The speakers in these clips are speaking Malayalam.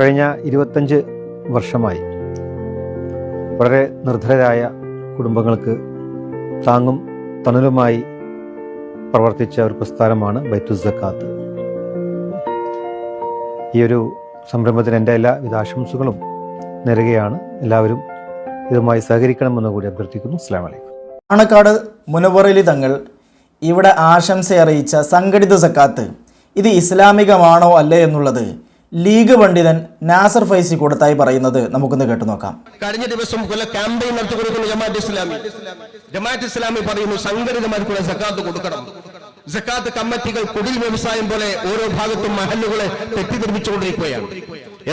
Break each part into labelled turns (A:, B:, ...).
A: കഴിഞ്ഞ ഇരുപത്തഞ്ച് വർഷമായി വളരെ നിർധരരായ കുടുംബങ്ങൾക്ക് താങ്ങും തണലുമായി പ്രവർത്തിച്ച ഒരു പ്രസ്ഥാനമാണ് ബൈത്തു സക്കാത്ത്. ഈ ഒരു സംരംഭത്തിന് എന്റെ എല്ലാവിധ ആശംസകളും നേരുകയാണ്. എല്ലാവരും ഇതുമായി സഹകരിക്കണമെന്ന് കൂടി അഭ്യർത്ഥിക്കുന്നു. അസ്ലാം
B: പാണക്കാട് മുനവറലി തങ്ങൾ ഇവിടെ ആശംസ അറിയിച്ച സംഘടിത സക്കാത്ത് ഇത് ഇസ്ലാമികമാണോ അല്ലേ എന്നുള്ളത് ലീഗ് പണ്ഡിതൻ നാസർ ഫൈസി കൊടുത്തായി പറയുന്നത് നമുക്കൊന്ന് കേട്ടു നോക്കാം.
C: കഴിഞ്ഞ ദിവസം ക്യാമ്പയിൻ നടത്തി കൊടുക്കുന്ന ജമാഅത്ത് ഇസ്ലാമി. ജമാഅത്ത് ഇസ്ലാമി പറയുന്നു സംഘടിതമായിട്ടുള്ള സക്കാത്ത് കൊടുക്കണം. സക്കാത്ത് കമ്മിറ്റികൾ കുടിൽ വ്യവസായം പോലെ ഓരോ ഭാഗത്തും മഹല്ലുകളെ തെറ്റിദ്ധരിപ്പിച്ചുകൊണ്ടിരിക്കുകയാണ്.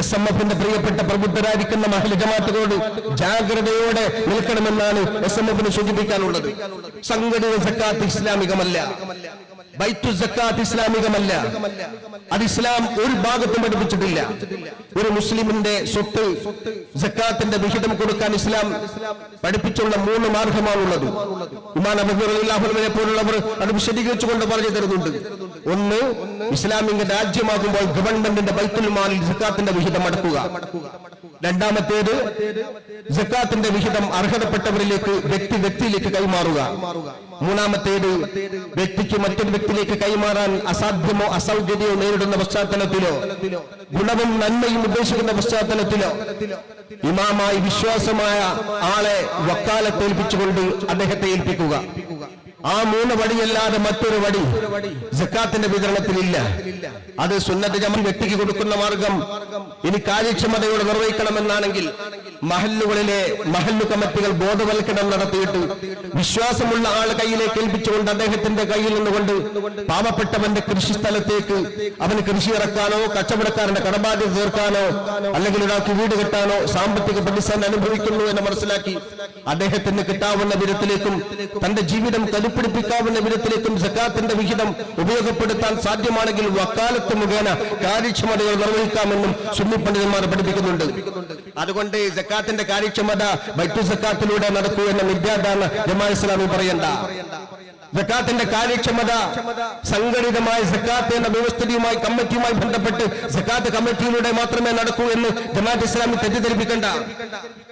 C: എസ് എം എഫിന്റെ പ്രിയപ്പെട്ട പ്രബുദ്ധരായിരിക്കുന്ന മഹൽ ജമാത്തുകളോട് ജാഗ്രതയോടെ നിൽക്കണമെന്നാണ് എസ് എം എഫിന് സൂചിപ്പിക്കാനുള്ളത്. സംഘടിത സക്കാത്ത് ഇസ്ലാമികമല്ല. ബൈത്തു ഇസ്ലാമികമല്ല. അത് ഇസ്ലാം ഒരു ഭാഗത്തും പഠിപ്പിച്ചിട്ടില്ല. ഒരു മുസ്ലിമിന്റെ സ്വത്ത് സക്കാത്തിന്റെ വിഹിതം കൊടുക്കാൻ ഇസ്ലാം പഠിപ്പിച്ചുള്ള മൂന്ന് മാർഗമാണുള്ളത്. ഉമാൻ അബുദുല്ലാഹുലിനെ പോലുള്ളവർ അത് വിശദീകരിച്ചുകൊണ്ട് പറഞ്ഞു തരുന്നുണ്ട്. ഒന്ന് ഇസ്ലാമിക രാജ്യമാകുമ്പോൾ ഗവൺമെന്റിന്റെ ബൈത്തുൽ മാലിൽ സക്കാത്തിന്റെ വിഹിതം അടക്കുക. രണ്ടാമത്തേത് ജക്കാത്തിന്റെ വിഹിതം അർഹതപ്പെട്ടവരിലേക്ക് വ്യക്തി വ്യക്തിയിലേക്ക് കൈമാറുക. മൂന്നാമത്തേത് വ്യക്തിക്ക് മറ്റൊരു വ്യക്തിയിലേക്ക് കൈമാറാൻ അസാധ്യമോ അസൗകര്യമോ നേരിടുന്ന പശ്ചാത്തലത്തിലോ ഗുണവും നന്മയും ഉദ്ദേശിക്കുന്ന പശ്ചാത്തലത്തിലോ ഇമാമായി വിശ്വാസമായ ആളെ വക്കാലത്തേൽപ്പിച്ചുകൊണ്ട് അദ്ദേഹത്തെ ഏൽപ്പിക്കുക. ആ മൂന്ന് വടിയല്ലാതെ മറ്റൊരു വടി ജക്കാത്തിന്റെ വിതരണത്തിലില്ല അത് സുന്നത്ത് ജമൻ വ്യക്തിക്ക് കൊടുക്കുന്ന മാർഗം. ഇനി കാര്യക്ഷമതയോടെ നിർവഹിക്കണമെന്നാണെങ്കിൽ മഹല്ലുകളിലെ മഹല്ലു കമ്മിറ്റികൾ ബോധവൽക്കരണം നടത്തിയിട്ട് വിശ്വാസമുള്ള ആൾ കയ്യിലേക്ക് ഏൽപ്പിച്ചുകൊണ്ട് അദ്ദേഹത്തിന്റെ കയ്യിൽ നിന്നുകൊണ്ട് പാവപ്പെട്ടവന്റെ കൃഷി സ്ഥലത്തേക്ക് അവന് കൃഷി ഇറക്കാനോ കച്ചവടക്കാരന്റെ കടബാധ്യത തീർക്കാനോ അല്ലെങ്കിൽ ഒരാൾക്ക് വീട് കെട്ടാനോ സാമ്പത്തിക പ്രതിസന്ധി അനുഭവിക്കുന്നു എന്ന് മനസ്സിലാക്കി അദ്ദേഹത്തിന് കിട്ടാവുന്ന വിധത്തിലേക്കും തന്റെ ജീവിതം കരുപ്പിടിപ്പിക്കാവുന്ന വിധത്തിലേക്കും സക്കാത്തിന്റെ വിഹിതം ഉപയോഗപ്പെടുത്താൻ സാധ്യമാണെങ്കിൽ വക്കാലത്ത് മുഖേന കാര്യക്ഷമതകൾ നിർവഹിക്കാമെന്നും സുന്നി പണ്ഡിതന്മാർ പഠിപ്പിക്കുന്നുണ്ട്. അതുകൊണ്ട് സക്കാത്തിന്റെ കാര്യക്ഷമത ബൈത്തു സക്കാത്തിലൂടെ നടക്കൂ എന്ന വിദ്യാധാരണ ജമാ ഇസ്ലാമി പറയണ്ട. സക്കാത്തിന്റെ കാര്യക്ഷമത സംഘടിതമായ സക്കാത്ത് എന്ന വ്യവസ്ഥയുമായി കമ്മിറ്റിയുമായി ബന്ധപ്പെട്ട് സക്കാത്ത് കമ്മിറ്റിയിലൂടെ മാത്രമേ നടക്കൂ എന്ന് ജമാഅത്ത് ഇസ്ലാമി തെറ്റിദ്ധരിപ്പിക്കേണ്ട.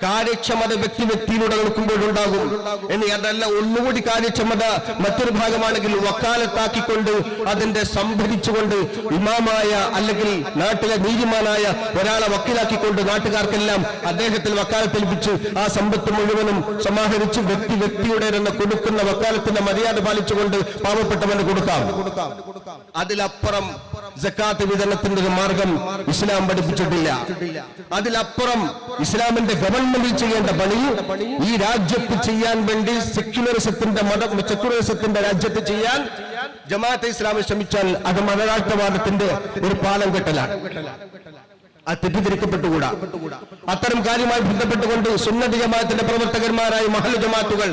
C: കാര്യക്ഷമത വ്യക്തി വ്യക്തിയിലൂടെ നടക്കുമ്പോഴുണ്ടാകും ഇനി അതല്ല ഒന്നുകൂടി കാര്യക്ഷമത മറ്റൊരു ഭാഗമാണെങ്കിൽ വക്കാലത്താക്കിക്കൊണ്ട് അതിന്റെ സംഭരിച്ചുകൊണ്ട് ഇമാമായ അല്ലെങ്കിൽ നാട്ടിലെ നീതിമാനായ ഒരാളെ വക്കീലാക്കിക്കൊണ്ട് നാട്ടുകാർക്കെല്ലാം അദ്ദേഹത്തിൽ വക്കാലത്തേൽപ്പിച്ച് ആ സമ്പത്ത് മുഴുവനും സമാഹരിച്ച് വ്യക്തി വ്യക്തിയുടെ കൊടുക്കുന്ന വക്കാലത്തിന്റെ മര്യാദ പാലിച്ചുകൊണ്ട് പാവപ്പെട്ടവന് കൊടുക്കാം. അതിലപ്പുറം ജക്കാത്ത് വിതരണത്തിന്റെ ഒരു മാർഗം ഇസ്ലാം പഠിപ്പിച്ചിട്ടില്ല. അതിലപ്പുറം ഇസ്ലാമിന്റെ ഗവൺമെന്റിൽ ചെയ്യേണ്ട പണി ഈ രാജ്യത്ത് ചെയ്യാൻ വേണ്ടി സെക്യുലറിസത്തിന്റെ മതം സെക്യുലറിസത്തിന്റെ രാജ്യത്ത് ചെയ്യാൻ ജമാഅത്തെ ഇസ്ലാമി ശ്രമിച്ചാൽ അത് മതരാഷ്ട്രവാദത്തിന്റെ ഒരു പാലം കെട്ടലാണ്. അത് തെറ്റിദ്ധരിക്കപ്പെട്ടുകൂടാ. അത്തരം കാര്യമായി ബന്ധപ്പെട്ടുകൊണ്ട് സുന്നതി ജമാഅത്തിന്റെ പ്രവർത്തകന്മാരായ മഹൽ ജമാത്തുകൾ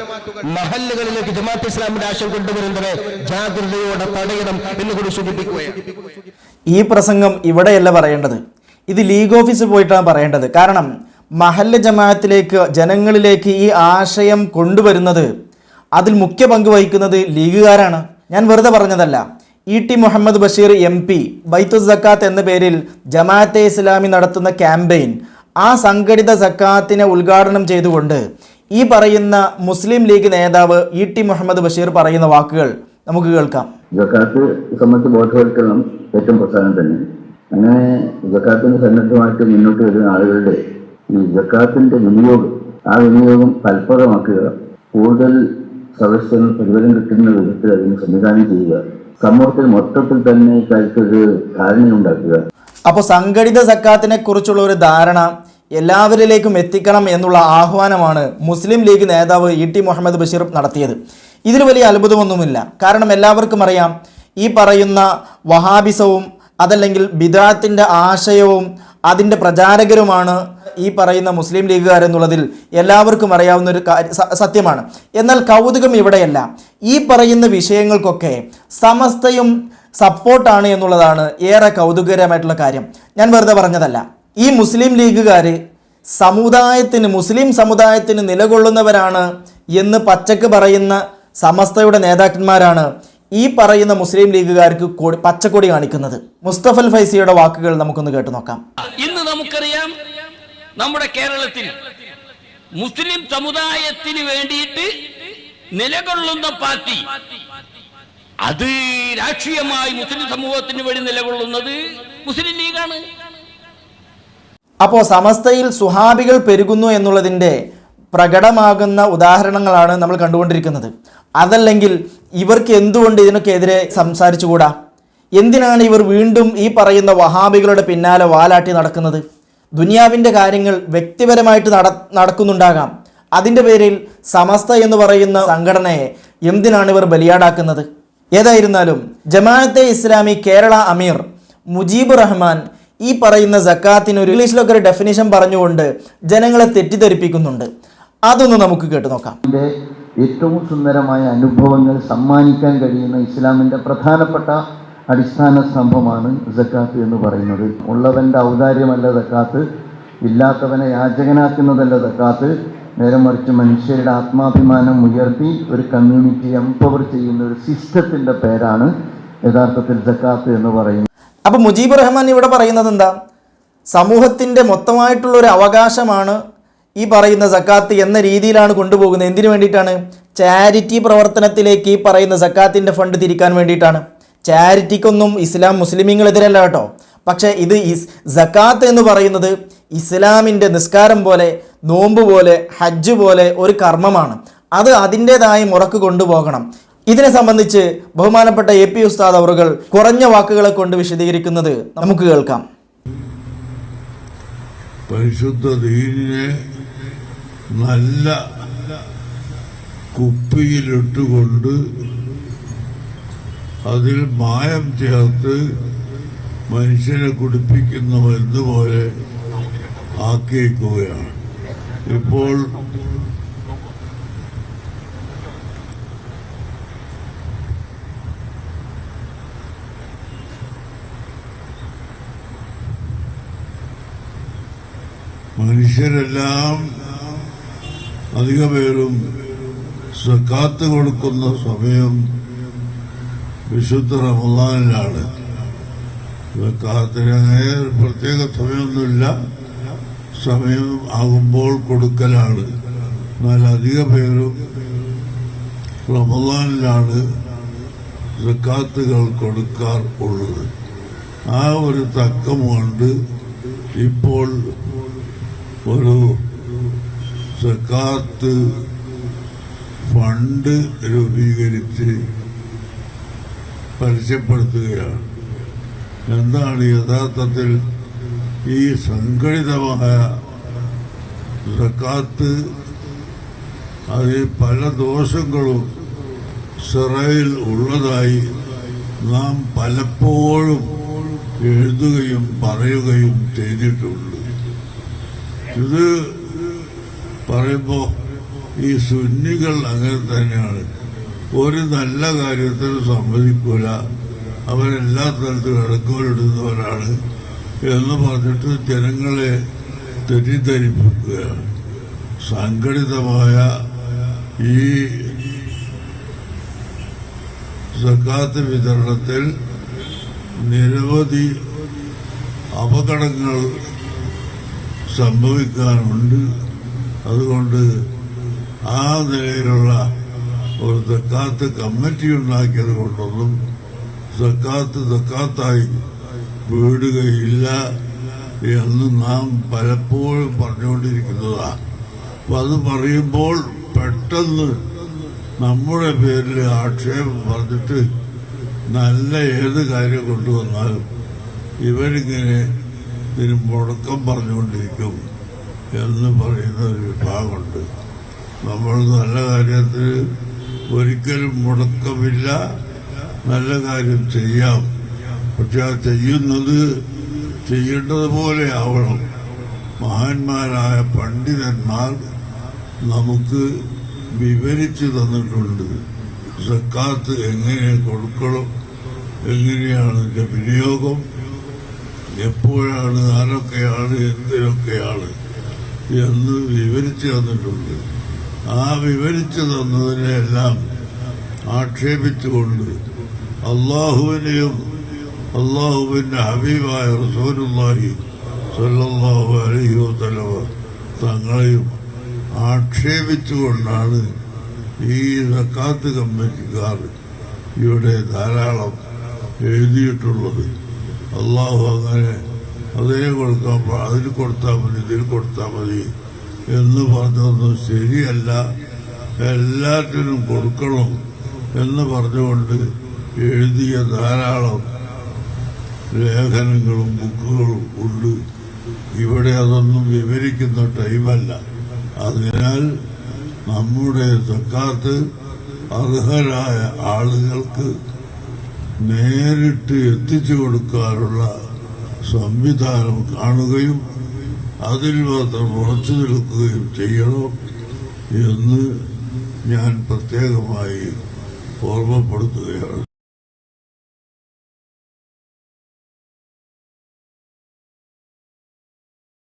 C: മഹല്ലുകളിലേക്ക് ജമാഅത്ത് ഇസ്ലാമിന്റെ ആശയം കൊണ്ടുവരുന്നത് ജാഗ്രതയോടെ തടയണം എന്ന് കൂടി സൂചിപ്പിക്കുകയാണ്.
B: ഈ പ്രസംഗം ഇവിടെയല്ല പറയേണ്ടത്. ഇത് ലീഗ് ഓഫീസിൽ പോയിട്ടാണ് പറയേണ്ടത്. കാരണം മഹല്ല ജമാഅത്തിലേക്ക് ജനങ്ങളിലേക്ക് ഈ ആശയം കൊണ്ടുവരുന്നത് അതിൽ മുഖ്യ പങ്ക് വഹിക്കുന്നത് ലീഗുകാരാണ്. ഞാൻ വെറുതെ പറഞ്ഞതല്ല. E T Muhammad Basheer M P Baithu Zakat എന്ന പേരിൽ ജമാഅത്തെ ഇസ്ലാമി നടത്തുന്ന ക്യാമ്പയിൻ ആ സംഘടിത സക്കാത്തിനെ ഉദ്ഘാടനം ചെയ്തുകൊണ്ട് ഈ പറയുന്ന മുസ്ലിം ലീഗ് നേതാവ് ഇ ടി മുഹമ്മദ് ബഷീർ പറയുന്ന വാക്കുകൾ നമുക്ക് കേൾക്കാം.
D: ജക്കാത്ത് സംബന്ധിച്ച് ബോധവൽക്കരണം ഏറ്റവും പ്രധാനം തന്നെ. അങ്ങനെ ജക്കാത്തിന് സന്നദ്ധമായിട്ട് മുന്നോട്ട് വരുന്ന ആളുകളുടെ ഈ ജക്കാത്തിന്റെ വിനിയോഗം ആ വിനിയോഗം ഫലപ്രദമാക്കുക കൂടുതൽ സദസ്യങ്ങൾ പ്രതിഫലം കിട്ടുന്ന വിധത്തിൽ അതിന് സംവിധാനം ചെയ്യുക. സമൂഹത്തിൽ മൊത്തത്തിൽ തന്നെ ഇക്കാര്യത്തൊരു ധാരണയുണ്ടാക്കുക
B: അപ്പോൾ സംഘടിത സക്കാത്തിനെ കുറിച്ചുള്ള ഒരു ധാരണ എല്ലാവരിലേക്കും എത്തിക്കണം എന്നുള്ള ആഹ്വാനമാണ് മുസ്ലിം ലീഗ് നേതാവ് ഇ ടി മുഹമ്മദ് ബഷീർ നടത്തിയത്. ഇതിൽ വലിയ അത്ഭുതമൊന്നുമില്ല. കാരണം എല്ലാവർക്കും അറിയാം ഈ പറയുന്ന വഹാബിസവും അതല്ലെങ്കിൽ ബിദാത്തിന്റെ ആശയവും അതിന്റെ പ്രചാരകരുമാണ് ഈ പറയുന്ന മുസ്ലിം ലീഗുകാരെന്നുള്ളതിൽ എല്ലാവർക്കും അറിയാവുന്ന ഒരു സത്യമാണ്. എന്നാൽ കൗതുകം ഇവിടെയല്ല. ഈ പറയുന്ന വിഷയങ്ങൾക്കൊക്കെ സമസ്തയും സപ്പോർട്ടാണ് എന്നുള്ളതാണ് ഏറെ കൗതുകരമായിട്ടുള്ള കാര്യം. ഞാൻ വെറുതെ പറഞ്ഞതല്ല. ഈ മുസ്ലിം ലീഗുകാർ സമുദായത്തിന് മുസ്ലിം സമുദായത്തിന് നിലകൊള്ളുന്നവരാണ് എന്ന് പച്ചക്ക് പറയുന്ന സമസ്തയുടെ നേതാക്കന്മാരാണ് ഈ പറയുന്ന മുസ്ലിം ലീഗുകാർക്ക് കൊടി പച്ചക്കൊടി കാണിക്കുന്നത്. മുസ്തഫൽ ഫൈസിയുടെ വാക്കുകൾ നമുക്കൊന്ന് കേട്ടു നോക്കാം.
E: ഇന്ന് നമുക്കറിയാം നമ്മുടെ കേരളത്തിൽ മുസ്ലിം സമുദായത്തിന് വേണ്ടിയിട്ട് നിലകൊള്ളുന്ന പാർട്ടി അത് രാഷ്ട്രീയമായി മുസ്ലിം സമൂഹത്തിന് വേണ്ടി നിലകൊള്ളുന്നത് മുസ്ലിം ലീഗാണ്.
B: അപ്പോൾ സമസ്തയിൽ സുഹാബികൾ പെരുകുന്നു എന്നുള്ളതിന്റെ പ്രകടമാകുന്ന ഉദാഹരണങ്ങളാണ് നമ്മൾ കണ്ടുകൊണ്ടിരിക്കുന്നത്. അതല്ലെങ്കിൽ ഇവർക്ക് എന്തുകൊണ്ട് ഇതിനൊക്കെ എതിരെ സംസാരിച്ചുകൂടാ? എന്തിനാണ് ഇവർ വീണ്ടും ഈ പറയുന്ന വഹാബികളുടെ പിന്നാലെ വാലാട്ടി നടക്കുന്നത്? ദുനിയാവിന്റെ കാര്യങ്ങൾ വ്യക്തിപരമായിട്ട് നട നടക്കുന്നുണ്ടാകാം. അതിന്റെ പേരിൽ സമസ്ത എന്ന് പറയുന്ന സംഘടനയെ എന്തിനാണ് ഇവർ ബലിയാടാക്കുന്നത്? ഏതായിരുന്നാലും ജമാഅത്തെ ഇസ്ലാമി കേരള അമീർ മുജീബ് റഹ്മാൻ ഈ പറയുന്ന സക്കാത്തിന് ഒരു ഇംഗ്ലീഷിലൊക്കെ ഒരു ഡെഫിനേഷൻ പറഞ്ഞുകൊണ്ട് ജനങ്ങളെ തെറ്റിദ്ധരിപ്പിക്കുന്നുണ്ട്. അതൊന്ന് നമുക്ക് കേട്ടു നോക്കാം.
D: ഏറ്റവും സുന്ദരമായ അനുഭവങ്ങൾ സമ്മാനിക്കാൻ കഴിയുന്ന ഇസ്ലാമിന്റെ പ്രധാനപ്പെട്ട അടിസ്ഥാന സ്തംഭമാണ് സക്കാത്ത് എന്ന് പറയുന്നത്. ഉള്ളവന്റെ ഔദാര്യമല്ല സക്കാത്ത് ഇല്ലാത്തവനെ യാചകനാക്കുന്നതല്ല സക്കാത്ത്. നേരെ മറിച്ച് മനുഷ്യരുടെ ആത്മാഭിമാനം ഉയർത്തി ഒരു കമ്മ്യൂണിറ്റി എംപവർ ചെയ്യുന്ന ഒരു സിസ്റ്റത്തിന്റെ പേരാണ് യഥാർത്ഥത്തിൽ സക്കാത്ത് എന്ന് പറയുന്നത്.
B: അപ്പോൾ മുജീബ് റഹ്മാൻ ഇവിടെ പറയുന്നത് എന്താ? സമൂഹത്തിന്റെ മൊത്തമായിട്ടുള്ള ഒരു അവകാശമാണ് ഈ പറയുന്ന സക്കാത്ത് എന്ന രീതിയിലാണ് കൊണ്ടുപോകുന്നത്. എന്തിനു വേണ്ടിയിട്ടാണ്? ചാരിറ്റി പ്രവർത്തനത്തിലേക്ക് ഈ പറയുന്ന സക്കാത്തിന്റെ ഫണ്ട് തിരിക്കാൻ വേണ്ടിയിട്ടാണ്. ചാരിറ്റിക്കൊന്നും ഇസ്ലാം മുസ്ലിമീങ്ങളെതിരല്ല കേട്ടോ. പക്ഷേ ഇത് ഇസ് സക്കാത്ത് എന്ന് പറയുന്നത് ഇസ്ലാമിന്റെ നിസ്കാരം പോലെ നോമ്പ് പോലെ ഹജ്ജ് പോലെ ഒരു കർമ്മമാണ്. അത് അതിന്റേതായ മുറക്ക് കൊണ്ടുപോകണം. ഇതിനെ സംബന്ധിച്ച് ബഹുമാനപ്പെട്ട എ പി ഉസ്താദ് അവറുകൾ കുറഞ്ഞ വാക്കുകളെ കൊണ്ട് വിശദീകരിക്കുന്നത് നമുക്ക് കേൾക്കാം.
F: പരിശുദ്ധ ദീനിനെ നല്ല കുപ്പിയിലിട്ടുകൊണ്ട് അതിൽ മായം ചേർത്ത് മനുഷ്യനെ കുടിപ്പിക്കുന്ന മരുന്ന് പോലെ ആക്കിയിരിക്കുകയാണ് ഇപ്പോൾ മനുഷ്യരെല്ലാം അധിക പേരും സക്കാത്ത് കൊടുക്കുന്ന സമയം വിശുദ്ധ റമദാനിലാണ്. സക്കാത്തിന് അങ്ങനെ ഒരു പ്രത്യേക സമയമൊന്നുമില്ല. സമയം ആകുമ്പോൾ കൊടുക്കലാണ്. എന്നാൽ അധിക പേരും റമദാനിലാണ് സക്കാത്തുകൾ കൊടുക്കാർ ഉള്ളത്. ആ ഒരു തക്കം കൊണ്ട് ഇപ്പോൾ ഒരു സക്കാത്ത് ഫണ്ട് രൂപീകരിച്ച് പരസ്യപ്പെടുത്തുകയാണ് എന്താണ് യഥാർത്ഥത്തിൽ ഈ സംഘടിതമായ സക്കാത്ത് അതിൽ പല ദോഷങ്ങളും സിറയിൽ ഉള്ളതായി നാം പലപ്പോഴും എഴുതുകയും പറയുകയും ചെയ്തിട്ടുണ്ട്. ഇത് പറയുമ്പോൾ ഈ സുന്നികൾ അങ്ങനെ തന്നെയാണ്. ഒരു നല്ല കാര്യത്തിൽ സമ്മതിക്കൂല. അവരെല്ലാ തരത്തിലും ഇടക്കോലിടുന്നവരാണ് എന്ന് പറഞ്ഞിട്ട് ജനങ്ങളെ തെറ്റിദ്ധരിപ്പിക്കുകയാണ്. സംഘടിതമായ ഈ സക്കാത്ത് വിതരണത്തിൽ നിരവധി അപകടങ്ങൾ സംഭവിക്കാനുണ്ട് അതുകൊണ്ട് ആ നിലയിലുള്ള ഒരു സക്കാത്ത് കമ്മിറ്റി ഉണ്ടാക്കിയത് കൊണ്ടൊന്നും സക്കാത്ത് സക്കാത്തായി വീടുകയില്ല എന്ന് നാം പലപ്പോഴും പറഞ്ഞുകൊണ്ടിരിക്കുന്നതാണ് അപ്പം അത് പറയുമ്പോൾ പെട്ടെന്ന് നമ്മുടെ പേരിൽ ആക്ഷേപം പറഞ്ഞിട്ട് നല്ല ഏത് കാര്യം കൊണ്ടുവന്നാലും ഇവരിങ്ങനെ ഇതിന് മുടക്കം പറഞ്ഞുകൊണ്ടിരിക്കും. എന്ന് പറയുന്ന ഒരു വിഭാഗമുണ്ട്. നമ്മൾ നല്ല കാര്യത്തിൽ ഒരിക്കലും മുടക്കമില്ല. നല്ല കാര്യം ചെയ്യാം. പക്ഷെ ആ ചെയ്യുന്നത് ചെയ്യേണ്ടതുപോലെ ആവണം. മഹാന്മാരായ പണ്ഡിതന്മാർ നമുക്ക് വിവരിച്ചു തന്നിട്ടുണ്ട്. സക്കാത്ത് എങ്ങനെ കൊടുക്കണം എങ്ങനെയാണ് വിനിയോഗം എപ്പോഴാണ് ആരൊക്കെയാണ് എന്തിനൊക്കെയാണ്. എന്ന് വിവരിച്ചു തന്നിട്ടുണ്ട്. ആ വിവരിച്ചു തന്നതിനെല്ലാം ആക്ഷേപിച്ചുകൊണ്ട് അള്ളാഹുവിനെയും അള്ളാഹുവിന്റെ ഹബീബായ റസൂലുള്ളാഹി സല്ലാഹു അലൈഹി തലവ തങ്ങളെയും ആക്ഷേപിച്ചുകൊണ്ടാണ് ഈ സക്കാത്ത് കമ്മിറ്റിക്കാർ ഇവിടെ ധാരാളം എഴുതിയിട്ടുള്ളത്. അള്ളാഹു അങ്ങനെ അതേ കൊടുക്കാൻ അതിന് കൊടുത്താൽ മതി ഇതിൽ കൊടുത്താൽ മതി എന്ന് പറഞ്ഞതൊന്നും ശരിയല്ല. എല്ലാറ്റിനും കൊടുക്കണം എന്ന് പറഞ്ഞുകൊണ്ട് എഴുതിയ ധാരാളം ലേഖനങ്ങളും ബുക്കുകളും ഉണ്ട്. ഇവിടെ അതൊന്നും വിവരിക്കുന്ന ടൈമല്ല. അതിനാൽ നമ്മുടെ സക്കാത്ത് അർഹരായ ആളുകൾക്ക് നേരിട്ട് എത്തിച്ചു കൊടുക്കാനുള്ള സംവിധാനം കാണുകയും അതിൽ മാത്രം ഉറച്ചു നിൽക്കുകയും ചെയ്യണം എന്ന് ഞാൻ പ്രത്യേകമായി ഓർമ്മപ്പെടുത്തുകയാണ്.